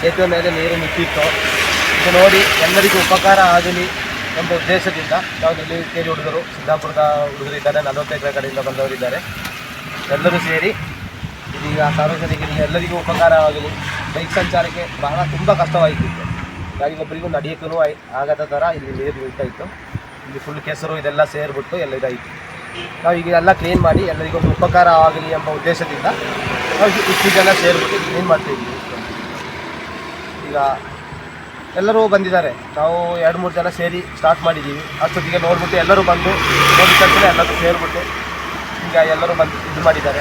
ಸೇತುವೆ ಮೇಲೆ ನೀರು ಮುಚ್ಚಿತ್ತು ಇದು ನೋಡಿ ಎಲ್ಲರಿಗೂ ಉಪಕಾರ ಆಗಲಿ ಎಂಬ ಉದ್ದೇಶದಿಂದ ನಾವು ಸೇರಿ ಹುಡುಗರು, ಸಿದ್ದಾಪುರದ ಹುಡುಗರಿದ್ದಾರೆ, ನಲವತ್ತೈದರ ಕಡೆಯಿಂದ ಬಂದವರಿದ್ದಾರೆ. ಎಲ್ಲರೂ ಸೇರಿ ಇದೀಗ ಸಾರ್ವಜನಿಕರಿಗೆ ಎಲ್ಲರಿಗೂ ಉಪಕಾರ ಆಗಲಿ. ಬೈಕ್ ಸಂಚಾರಕ್ಕೆ ಬಹಳ ತುಂಬ ಕಷ್ಟವಾಯಿತು ಯಾರಿಗೊಬ್ಬರಿಗೂ ನಡೆಯೋಕ್ಕೂ ಆಗದ ಥರ ಇಲ್ಲಿ ನೀರು ನಿಲ್ತಾ ಇತ್ತು ಇಲ್ಲಿ ಫುಲ್ ಕೆಸರು ಇದೆಲ್ಲ ಸೇರಿಬಿಟ್ಟು ಎಲ್ಲ ಇದಾಯಿತು. ನಾವು ಈಗ ಎಲ್ಲ ಕ್ಲೀನ್ ಮಾಡಿ ಎಲ್ಲರಿಗೊಂದು ಉಪಕಾರ ಆಗಲಿ ಎಂಬ ಉದ್ದೇಶದಿಂದ ನಾವು ಇಷ್ಟು ಜನ ಸೇರಿಬಿಟ್ಟು ಏನು ಮಾಡ್ತಾಯಿದ್ದೀವಿ ಈಗ ಎಲ್ಲರೂ ಬಂದಿದ್ದಾರೆ. ನಾವು ಎರಡು, ಮೂರು ಜನ ಸೇರಿ ಸ್ಟಾರ್ಟ್ ಮಾಡಿದ್ದೀವಿ ಅಷ್ಟೊತ್ತಿಗೆ ನೋಡ್ಬಿಟ್ಟು ಎಲ್ಲರೂ ಬಂದು ನೋಡಿದ ಎಲ್ಲರೂ ಸೇರಿಬಿಟ್ಟು ಈಗ ಎಲ್ಲರೂ ಬಂದು ಇದು ಮಾಡಿದ್ದಾರೆ.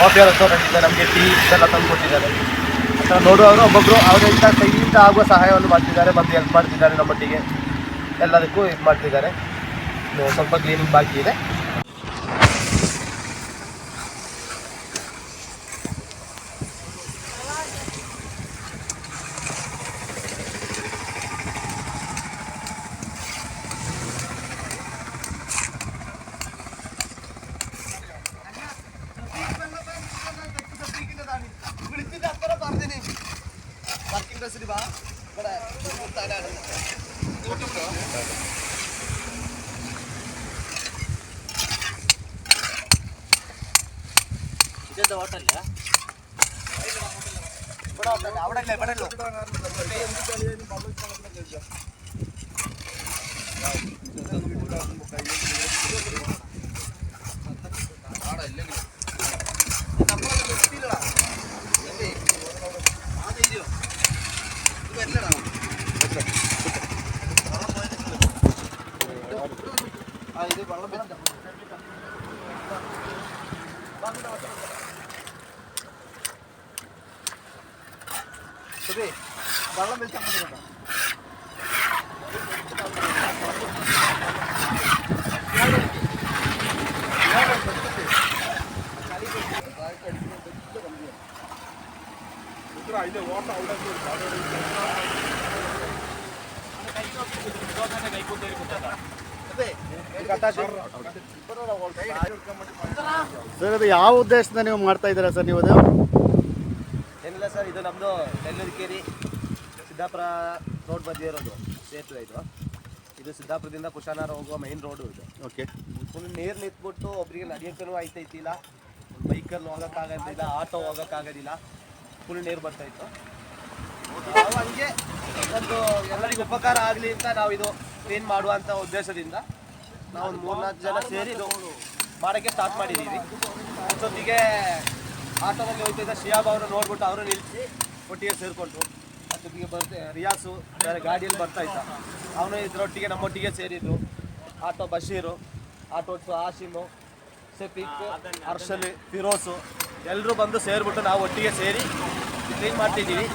ಕಾಫಿ ರೆಸ್ಟೋರೆಂಟ್ ಇದೆ, ನಮಗೆ ಟೀ ಇದೆಲ್ಲ ತಂದು ಕೊಟ್ಟಿದ್ದಾರೆ. ಅಥವಾ ನೋಡುವವರು ಒಬ್ಬೊಬ್ಬರು ಅವರಿಂದ ಕೈಯಿಂದ ಆಗುವ ಸಹಾಯವನ್ನು ಮಾಡ್ತಿದ್ದಾರೆ, ಬಂದು ಹೆಲ್ಪ್ ಮಾಡ್ತಿದ್ದಾರೆ ನಮ್ಮೊಟ್ಟಿಗೆ. ಎಲ್ಲದಕ್ಕೂ ಇದು ಮಾಡ್ತಿದ್ದಾರೆ. ಸ್ವಲ್ಪ ಕ್ಲೀನಿಂಗ್ ಬಾಕಿ ಇದೆ. ബസ്സിൽ വാ. ഇവിടെ ഇതെന്താ ഹോട്ടലില്ല ഇവിടെ അവിടെ അല്ല ഇവിടെ അല്ലോ ഇത് വെള്ളം സുധേ വെള്ളം വലിച്ച് അങ്ങോട്ട് കേട്ടോ അതിന്റെ ഓട്ടം അവിടെ കൈക്കോട്ടെ കൈക്കോട്ടേ കുറ്റാ ಸರ್ ಅದು ಯಾವ ಉದ್ದೇಶದಿಂದ ನೀವು ಮಾಡ್ತಾ ಇದ್ದೀರಾ ಸರ್ ನೀವು ಅದು ಏನಿಲ್ಲ ಸರ್ ಇದು ನಮ್ಮದು ನೆಲ್ಲೂರಿಕೇರಿ ಸಿದ್ದಾಪುರ ರೋಡ್ ಮಧ್ಯೆ ಇರೋದು ಸೇತುವೆ ಇದು. ಇದು ಸಿದ್ದಾಪುರದಿಂದ ಕುಶಾನಾರ ಹೋಗುವ ಮೈನ್ ರೋಡು ಇದು. ಓಕೆ ಫುಲ್ ನೀರು ನಿಂತ್ಬಿಟ್ಟು ಒಬ್ಬರಿಗೆ ನಡಿಯೋಕ್ಕೂ ಆಯ್ತೈತಿಲ್ಲ. ಬೈಕಲ್ಲಿ ಹೋಗೋಕ್ಕಾಗೋದಿಲ್ಲ ಆಟೋ ಹೋಗೋಕ್ಕಾಗೋದಿಲ್ಲ. ಫುಲ್ ನೀರು ಬರ್ತಾಯಿತ್ತು ನಾವು ಹಂಗೆ ಒಂದು ಎಲ್ಲರಿಗೂ ಉಪಕಾರ ಆಗಲಿ ಅಂತ ನಾವು ಇದು ಕ್ಲೀನ್ ಮಾಡುವಂಥ ಉದ್ದೇಶದಿಂದ ನಾವು ಒಂದು ಮೂರ್ನಾಲ್ಕು ಜನ ಸೇರಿ ಮಾಡೋಕ್ಕೆ ಸ್ಟಾರ್ಟ್ ಮಾಡಿದ್ದೀವಿ. ಅಷ್ಟೊತ್ತಿಗೆ ಆಟೋದಲ್ಲಿ ಹೋಗ್ತಿದ್ದ ಶಿಯಾಬ್ ಅವರು ನೋಡ್ಬಿಟ್ಟು ಅವರು ನಿಲ್ಲಿಸಿ ಒಟ್ಟಿಗೆ ಸೇರಿಕೊಂಡ್ರು. ಅಷ್ಟೊತ್ತಿಗೆ ಬರ್ತೆ ರಿಯಾಸು ಬೇರೆ ಗಾಡಿಯಲ್ಲಿ ಬರ್ತಾ ಇದ್ದ. ಅವನು ಇದರೊಟ್ಟಿಗೆ ನಮ್ಮೊಟ್ಟಿಗೆ ಸೇರಿದ್ದು ಆಟೋ ಬಶೀರು ಆಟೋ ಆಶಿಮು ಸಫೀಕ್ ಅರ್ಷಲ್ ಫಿರೋಸು ಎಲ್ಲರೂ ಬಂದು ಸೇರಿಬಿಟ್ಟು ನಾವು ಒಟ್ಟಿಗೆ ಸೇರಿ ಕ್ಲೀನ್ ಮಾಡ್ತಿದ್ದೀವಿ.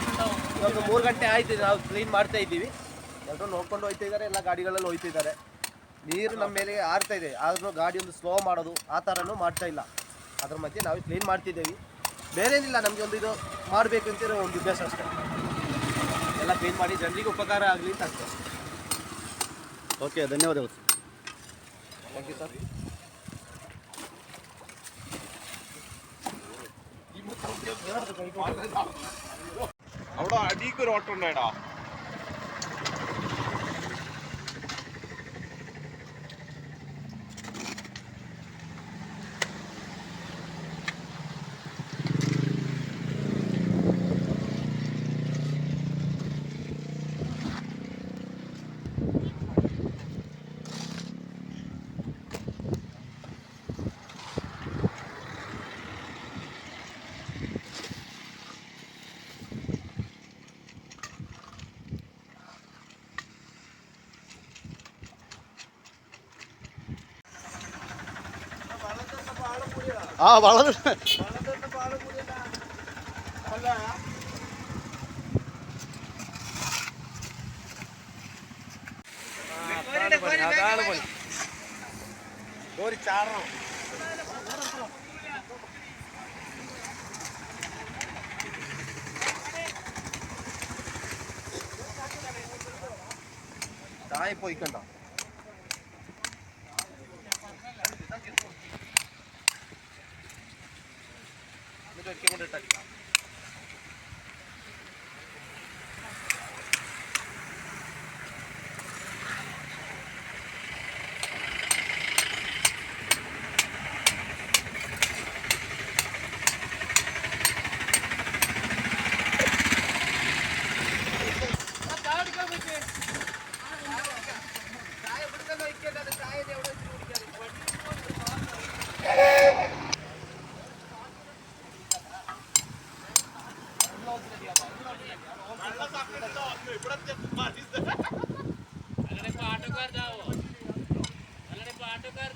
ಇವಾಗ ಮೂರು ಗಂಟೆ ಆಯ್ತು ನಾವು ಕ್ಲೀನ್ ಮಾಡ್ತಾ ಇದ್ದೀವಿ. ಎಲ್ಲರೂ ನೋಡ್ಕೊಂಡು ಹೋಗ್ತಾ ಇದ್ದಾರೆ ಎಲ್ಲ ಗಾಡಿಗಳಲ್ಲಿ ಹೋಗ್ತಿದ್ದಾರೆ ನೀರು ನಮ್ಮ ಮೇಲೆ ಆರ್ತಾ ಇದೆ ಆದ್ರೂ ಗಾಡಿ ಒಂದು ಸ್ಲೋ ಮಾಡೋದು ಆ ಥರನೂ ಮಾಡ್ತಾ ಇಲ್ಲ ಅದ್ರ ಮಧ್ಯೆ ನಾವು ಕ್ಲೀನ್ ಮಾಡ್ತಿದ್ದೇವೆ ಬೇರೆ ಏನಿಲ್ಲ ನಮಗೆ ಒಂದು ಇದು ಮಾಡಬೇಕು ಅಂತ ಇರೋ ಒಂದು ಉದ್ದೇಶ ಅಷ್ಟೇ ಎಲ್ಲ ಕ್ಲೀನ್ ಮಾಡಿ ಜನರಿಗೆ ಉಪಕಾರ ಆಗಲಿ ಅಂತ ಅಷ್ಟೇ ಓಕೆ ಧನ್ಯವಾದಗಳು ಸರ್ ಥ್ಯಾಂಕ್ ಯು ಸರ್ അവിടെ അടിക്ക് ഒരു ഓട്ടം ഉണ്ടായിടാ ആ വളരെ അതാണ് പണി ഒരു താഴെ പോയിക്കണ്ടോ? मीटर के मीटर तक का